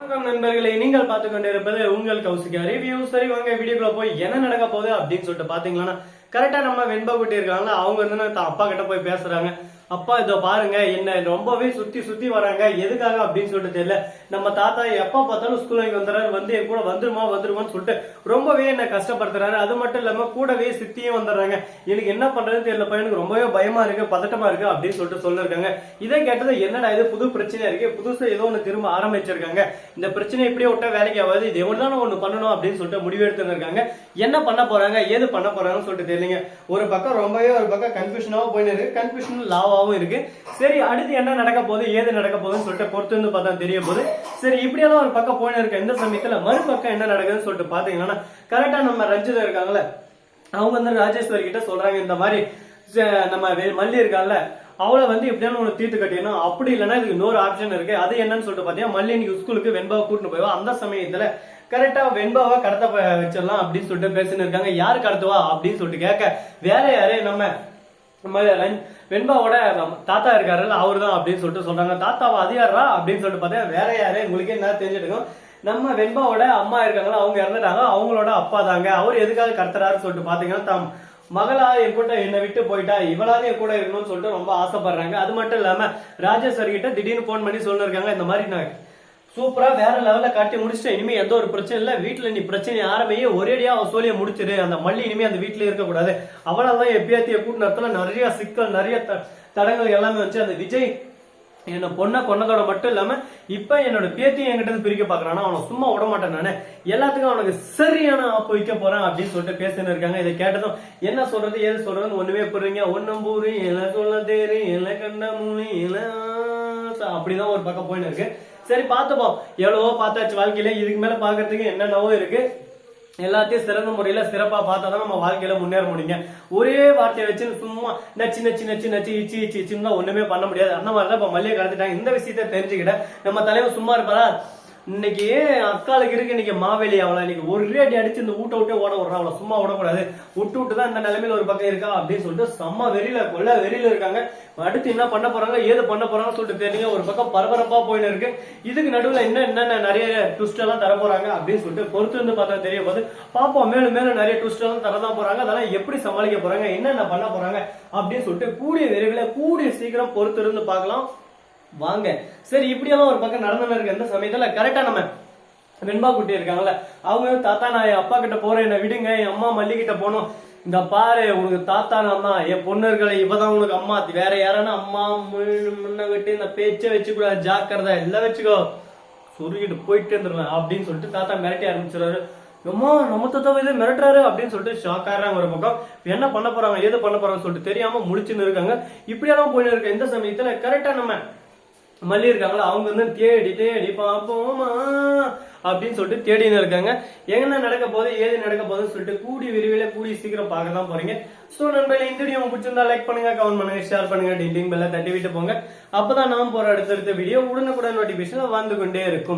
வணக்கம் நண்பர்களே நீங்கள் பார்த்து கொண்டிருப்பது உங்கள் கௌசிகா ரிவ்யூ சரி வாங்க வீடியோக்குள்ள போய் என்ன நடக்க போகுது அப்படின்னு சொல்லிட்டு பாத்தீங்கன்னா கரெக்டா நம்ம வெண்பா குட்டி இருக்காங்களா அவங்க வந்து தான் அப்பா கிட்ட போய் பேசுறாங்க. அப்பா இதோ பாருங்க என்ன ரொம்பவே சுத்தி சுத்தி வராங்க. எதுக்காக அப்படின்னு சொல்லிட்டு தெரியல. நம்ம தாத்தா எப்ப பார்த்தாலும் ஸ்கூல் வாங்கி வந்துறாரு வந்து என் கூட வந்துருமா வந்துருமான்னு சொல்லிட்டு ரொம்பவே என்ன கஷ்டப்படுத்துறாரு. அது மட்டும் இல்லாம கூடவே சித்தியும் வந்துடுறாங்க. எனக்கு என்ன பண்றதுன்னு தெரியல பையனுக்கு ரொம்பவே பயமா இருக்கு பதட்டமா இருக்கு அப்படின்னு சொல்லிட்டு சொல்லிருக்காங்க. இதை கேட்டது என்னடா இது புது பிரச்சனையா இருக்கு. புதுசா ஏதோ ஒண்ணு திரும்ப ஆரம்பிச்சிருக்காங்க. இந்த பிரச்சனை இப்படியே விட்டா வேலைக்கு ஆகாது. இது எவ்வளவு ஒண்ணு பண்ணணும் அப்படின்னு சொல்லிட்டு முடிவு எடுத்துருக்காங்க என்ன பண்ண போறாங்க ஏது பண்ண போறாங்கன்னு சொல்லிட்டு தெரியலங்க. ஒரு பக்கம் ரொம்பவே ஒரு பக்கம் கன்ஃபியூஷனாவும் போயின்னு இருக்கு. கன்ஃபியூஷன் லாவாவும் இருக்கு. சரி அடுத்து என்ன நடக்க போகுது ஏது நடக்க போகுதுன்னு சொல்லிட்டு பொறுத்து வந்து பார்த்தா தெரிய போகுது. சரி இப்படியெல்லாம் ஒரு பக்கம் போயின்னு இருக்க இந்த சமயத்துல மறுபக்கம் என்ன நடக்குதுன்னு சொல்லிட்டு பாத்தீங்கன்னா கரெக்டா நம்ம ரஞ்சிதா இருக்காங்கல்ல அவங்க வந்து ராஜேஸ்வரி கிட்ட சொல்றாங்க இந்த மாதிரி நம்ம மல்லி இருக்காங்கல்ல அவளை வந்து எப்படியான ஒன்று தீர்த்து கட்டிடணும். அப்படி இல்லைன்னா இதுக்கு இன்னொரு ஆப்ஷன் இருக்கு. அது என்னன்னு சொல்லிட்டு பார்த்தீங்கன்னா மல்லி இன்னைக்கு ஸ்கூலுக்கு வெண்பாவை கூட்டிட்டு போய்வா அந்த சமயத்துல கரெக்டா வெண்பாவை கடத்த வச்சிடலாம் அப்படின்னு சொல்லிட்டு பேசின்னு இருக்காங்க. யார் கடத்துவா அப்படின்னு சொல்லிட்டு கேட்க வேற யாரு நம்ம வெண்பாவோட தாத்தா இருக்காருல்ல அவர் தான் அப்படின்னு சொல்லிட்டு சொல்றாங்க. தாத்தாவா அது யாரா அப்படின்னு சொல்லிட்டு பார்த்தா வேற யாரு? உங்களுக்கு என்ன தெரிஞ்சிருக்கும். நம்ம வெண்பாவோட அம்மா இருக்காங்களா? அவங்க இறந்துட்டாங்க. அவங்களோட அப்பா தாங்க. அவர் எதுக்காக கடத்துறாருன்னு சொல்லிட்டு பாத்தீங்கன்னா தம் மகளா என் கூட என்னை விட்டு போயிட்டா இவளாவது என் கூட இருக்கணும்னு சொல்லிட்டு ரொம்ப ஆசைப்படுறாங்க. அது மட்டும் இல்லாம ராஜேஸ்வரி கிட்ட திடீர்னு போன் பண்ணி சொல்லிருக்காங்க இந்த மாதிரி நான் சூப்பரா வேற லெவல்ல காட்டி முடிச்சுட்டு இனிமே எந்த ஒரு பிரச்சனை இல்ல. வீட்டுல நீ பிரச்சனை ஆரம்பியே ஒரேடியா அவன் சோழிய முடிச்சிரு. அந்த மல்லி இனிமே அந்த வீட்டுல இருக்க கூடாது அவளாதான் எப்பயாத்திய கூட்டு நடத்தல நிறைய சிக்கல் நிறைய த- தடங்கள் எல்லாமே வச்சு அந்த விஜய் என்ன பொண்ணை கொன்னதோட மட்டும் இல்லாம இப்ப என்னோட பேத்தியும் என்கிட்ட இருந்து பிரிக்க பாக்குறான்? அவனை சும்மா விட மாட்டேன் நானு. எல்லாத்துக்கும் அவனுக்கு சரியான ஆப்பு வைக்க போறேன் அப்படின்னு சொல்லிட்டு பேசின்னு இருக்காங்க. இதை கேட்டதும் என்ன சொல்றது ஏது சொல்றதுன்னு ஒண்ணுமே புரியுங்க ஒன்னும் பூரி இல சொல்ல தேரி இல கண்ட மூணு இல அப்படிதான் ஒரு பக்கம் போயின்னு இருக்கு. சரி பார்த்துப்போம். எவ்வளவோ பார்த்தாச்சு வாழ்க்கையில. இதுக்கு மேல பாக்குறதுக்கு என்னென்னவோ இருக்கு. எல்லாத்தையும் சிறந்த முறையில சிறப்பா பார்த்தா தான் நம்ம வாழ்க்கையில முன்னேற முடியுங்க. ஒரே வார்த்தையை வச்சு சும்மா நச்சு நச்சு நச்சு நச்சு இச்சி இச்சி இச்சுன்னு தான் ஒண்ணுமே பண்ண முடியாது. அந்த மாதிரி தான் இப்ப மல்லிகை கலந்துட்டாங்க. இந்த விஷயத்த தெரிஞ்சுக்கிட்ட நம்ம தலைவர் சும்மா இருப்பாரா? இன்னைக்கு அக்காளுக்கு இருக்கு இன்னைக்கு மாவேலி அவளை இன்னைக்கு ஒரு அடி அடிச்சு இந்த ஊட்ட விட்டே ஓட விடுறா அவளை சும்மா விடக்கூடாது விட்டு விட்டு தான் இந்த நிலைமையில ஒரு பக்கம் இருக்கா அப்படின்னு சொல்லிட்டு செம்ம வெறியில கொள்ள வெறியில இருக்காங்க. அடுத்து என்ன பண்ண போறாங்க ஏது பண்ண போறாங்கன்னு சொல்லிட்டு தெரியுங்க ஒரு பக்கம் பரபரப்பா போயின்னு இருக்கு. இதுக்கு நடுவுல இன்னும் என்னென்ன நிறைய ட்விஸ்ட் எல்லாம் தர போறாங்க அப்படின்னு சொல்லிட்டு பொறுத்து இருந்து பார்த்தா தெரிய போது பாப்போம் மேலும் மேலும் நிறைய ட்விஸ்ட் எல்லாம் தரதான் போறாங்க. அதெல்லாம் எப்படி சமாளிக்க போறாங்க என்னென்ன பண்ண போறாங்க அப்படின்னு சொல்லிட்டு கூடிய விரைவில் கூடிய சீக்கிரம் பொறுத்து இருந்து பார்க்கலாம். வாங்க. சரி இப்படியெல்லாம் ஒரு பக்கம் நடந்துன்னு இருக்கு இந்த சமயத்துல கரெக்டா நம்ம வெண்பா குட்டி இருக்காங்கல்ல அவங்க தாத்தா நான் என் அப்பா கிட்ட போறேன் என்ன விடுங்க என் அம்மா மல்லி போனோம் போகணும். இந்த பாரு உனக்கு தாத்தா நான் தான் என் பொண்ணு இருக்கல இவதான் உனக்கு அம்மா வேற யாரான அம்மா முன்ன முன்ன விட்டு இந்த பேச்சை வச்சுக்கூடாது ஜாக்கிரதா எல்லாம் வச்சுக்கோ. சுருகிட்டு போயிட்டு இருந்துருவேன் அப்படின்னு சொல்லிட்டு தாத்தா மிரட்டி ஆரம்பிச்சிடுறாரு. அம்மா நம்ம தாத்தா இது மிரட்டுறாரு அப்படின்னு சொல்லிட்டு ஷாக் ஆகிறாங்க ஒரு பக்கம். என்ன பண்ண போறாங்க ஏது பண்ண போறாங்கன்னு சொல்லிட்டு தெரியாம முழிச்சுன்னு இருக்காங்க. இப்படியெல்லாம் போயின்னு இருக்க இந்த சமயத்துல கரெக்டா நம்ம மல்லி இருக்காங்களா அவங்க வந்து தேடி தேடி பார்ப்போமா? அப்படின்னு சொல்லிட்டு தேடின்னு இருக்காங்க. என்ன நடக்க போகுது ஏது நடக்க போகுதுன்னு சொல்லிட்டு கூடி விரைவில் கூடி சீக்கிரம் பார்க்க தான் போறீங்க. சோ நண்பர்களே இந்த வீடியோ பிடிச்சிருந்தா லைக் பண்ணுங்க கமெண்ட் பண்ணுங்க ஷேர் பண்ணுங்க டிண்டிங் பெல்ல தட்டி விட்டு போங்க. அப்பதான் நாம் போற அடுத்தடுத்த வீடியோ உடனுக்குடன் நோட்டிபிகேஷன் வந்து கொண்டே இருக்கும்.